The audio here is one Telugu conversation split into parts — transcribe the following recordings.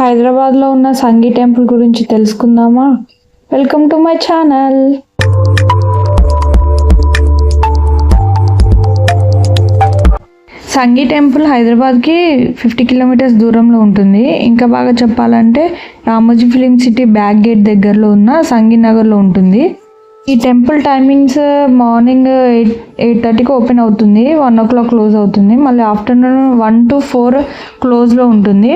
హైదరాబాద్లో ఉన్న సంగీ టెంపుల్ గురించి తెలుసుకుందామా? Welcome to my channel. Sanghi temple హైదరాబాద్కి ఫిఫ్టీ కిలోమీటర్స్ దూరంలో ఉంటుంది. ఇంకా బాగా చెప్పాలంటే Ramoji film city back gate దగ్గరలో ఉన్న సంగీ నగర్లో ఉంటుంది. ఈ temple timings morning eight eight థర్టీకి ఓపెన్ అవుతుంది. వన్ ఓ క్లాక్ క్లోజ్ అవుతుంది. మళ్ళీ ఆఫ్టర్నూన్ వన్ టు ఫోర్ క్లోజ్లో ఉంటుంది.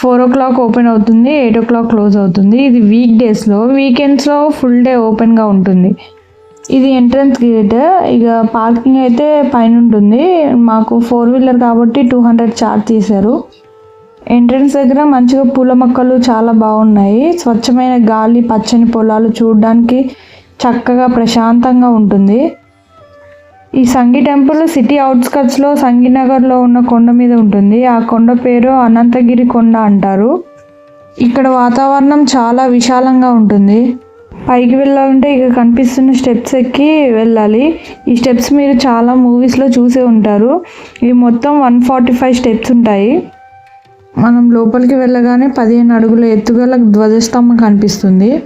ఫోర్ ఓ క్లాక్ ఓపెన్ అవుతుంది ఎయిట్ ఓ క్లాక్ క్లోజ్ అవుతుంది. ఇది వీక్ డేస్లో వీకెండ్స్లో ఫుల్ డే ఓపెన్గా ఉంటుంది. ఇది ఎంట్రన్స్ గేట్ ఇక పార్కింగ్ అయితే పైన ఉంటుంది. మాకు ఫోర్ వీలర్ కాబట్టి టూ హండ్రెడ్ చార్జ్ చేశారు. ఎంట్రన్స్ దగ్గర మంచిగా పూల మొక్కలు చాలా బాగున్నాయి. స్వచ్ఛమైన గాలి పచ్చని పొలాలు చూడడానికి చక్కగా ప్రశాంతంగా ఉంటుంది. ఈ సంగి టెంపుల్ సిటీ అవుట్స్కట్స్లో సంగీనగర్లో ఉన్న కొండ మీద ఉంటుంది. ఆ కొండ పేరు అనంతగిరి కొండ అంటారు. ఇక్కడ వాతావరణం చాలా విశాలంగా ఉంటుంది. పైకి వెళ్ళాలంటే ఇక కనిపిస్తున్న స్టెప్స్ ఎక్కి వెళ్ళాలి. ఈ స్టెప్స్ మీరు చాలా మూవీస్లో చూసే ఉంటారు. ఇవి మొత్తం వన్ ఫార్టీ ఫైవ్ స్టెప్స్ ఉంటాయి. మనం లోపలికి వెళ్ళగానే పదిహేను అడుగుల ఎత్తుగల ధ్వజస్తంభం కనిపిస్తుంది.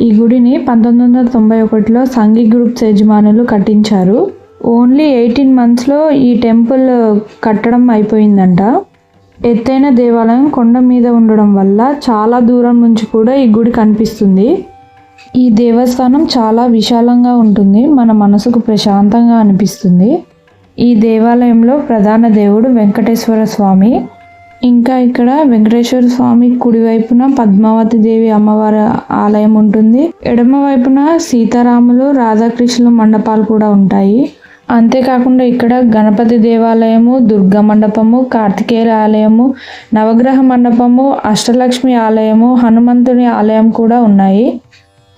ఈ గుడిని పంతొమ్మిది వందల తొంభై ఒకటిలో సంఘీ గ్రూప్స్ యజమానులు కట్టించారు. ఓన్లీ ఎయిటీన్ మంత్స్లో ఈ టెంపుల్ కట్టడం అయిపోయిందంట. ఎత్తైన దేవాలయం కొండ మీద ఉండడం వల్ల చాలా దూరం నుంచి కూడా ఈ గుడి కనిపిస్తుంది. ఈ దేవస్థానం చాలా విశాలంగా ఉంటుంది. మన మనసుకు ప్రశాంతంగా అనిపిస్తుంది. ఈ దేవాలయంలో ప్రధాన దేవుడు వెంకటేశ్వర స్వామి. ఇంకా ఇక్కడ వెంకటేశ్వర స్వామి కుడివైపున పద్మావతి దేవి అమ్మవారి ఆలయం ఉంటుంది. ఎడమ వైపున సీతారాములు రాధాకృష్ణుల మండపాలు కూడా ఉంటాయి. అంతేకాకుండా ఇక్కడ గణపతి దేవాలయము దుర్గా మండపము కార్తికేయ ఆలయము నవగ్రహ మండపము అష్టలక్ష్మి ఆలయము హనుమంతుని ఆలయం కూడా ఉన్నాయి.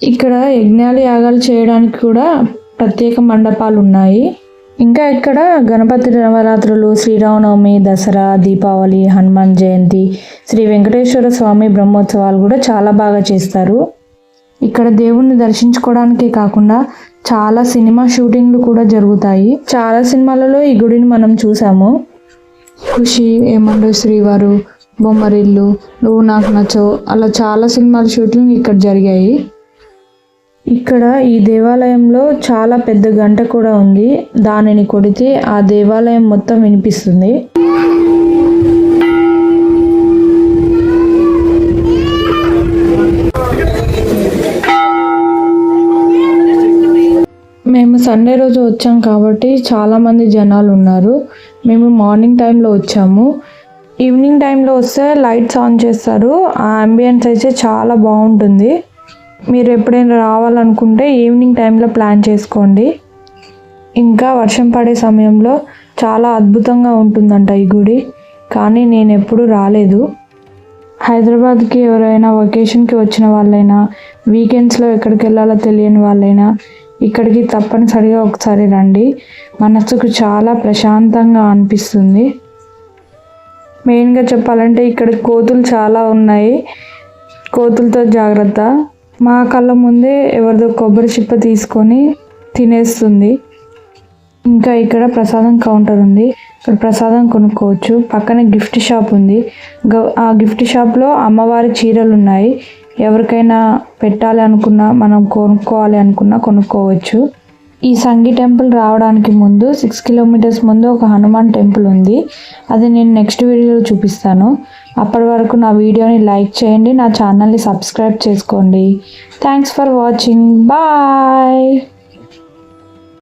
ఇక్కడ యజ్ఞాలు యాగాలు చేయడానికి కూడా ప్రత్యేక మండపాలు ఉన్నాయి. ఇంకా ఇక్కడ గణపతి నవరాత్రులు శ్రీరామనవమి దసరా దీపావళి హనుమాన్ జయంతి శ్రీ వెంకటేశ్వర స్వామి బ్రహ్మోత్సవాలు కూడా చాలా బాగా చేస్తారు. ఇక్కడ దేవుణ్ణి దర్శించుకోవడానికే కాకుండా చాలా సినిమా షూటింగ్లు కూడా జరుగుతాయి. చాలా సినిమాలలో ఈ గుడిని మనం చూసాము. ఖుషి ఏమండో శ్రీవారు బొమ్మరిల్లు నువ్వు నాకు నచ్చవు అలా చాలా సినిమాల షూటింగ్ ఇక్కడ జరిగాయి. ఇక్కడ ఈ దేవాలయంలో చాలా పెద్ద గంట కూడా ఉంది. దానిని కొడితే ఆ దేవాలయం మొత్తం వినిపిస్తుంది. మేము సండే రోజు వచ్చాం కాబట్టి చాలామంది జనాలు ఉన్నారు. మేము మార్నింగ్ టైంలో వచ్చాము. ఈవినింగ్ టైంలో వస్తే లైట్స్ ఆన్ చేస్తారు. ఆ అంబియన్స్ అయితే చాలా బాగుంటుంది. మీరు ఎప్పుడైనా రావాలనుకుంటే ఈవినింగ్ టైంలో ప్లాన్ చేసుకోండి. ఇంకా వర్షం పడే సమయంలో చాలా అద్భుతంగా ఉంటుందంట ఈ గుడి. కానీ నేను ఎప్పుడు రాలేదు. హైదరాబాద్కి ఎవరైనా వెకేషన్కి వచ్చిన వాళ్ళైనా వీకెండ్స్లో ఎక్కడికి వెళ్ళాలో తెలియని వాళ్ళైనా ఇక్కడికి తప్పనిసరిగా ఒకసారి రండి. మనసుకు చాలా ప్రశాంతంగా అనిపిస్తుంది. మెయిన్గా చెప్పాలంటే ఇక్కడ కోతులు చాలా ఉన్నాయి. కోతులతో జాగ్రత్త. మా కళ్ళ ముందే ఎవరిదో కొబ్బరి చిప్ప తీసుకొని తినేస్తుంది. ఇంకా ఇక్కడ ప్రసాదం కౌంటర్ ఉంది. ఇక్కడ ప్రసాదం కొనుక్కోవచ్చు. పక్కనే గిఫ్ట్ షాప్ ఉంది. ఆ గిఫ్ట్ షాప్లో అమ్మవారి చీరలు ఉన్నాయి. ఎవరికైనా పెట్టాలి అనుకున్నా మనం కొనుక్కోవాలి అనుకున్నా కొనుక్కోవచ్చు. ఈ సంగీ టెంపుల్ రావడానికి ముందు సిక్స్ కిలోమీటర్స్ ముందు ఒక హనుమాన్ టెంపుల్ ఉంది. అది నేను నెక్స్ట్ వీడియోలో చూపిస్తాను. అప్పటి వరకు నా వీడియోని లైక్ చేయండి నా ఛానల్ని సబ్స్క్రైబ్ చేసుకోండి. Thanks for watching. బాయ్!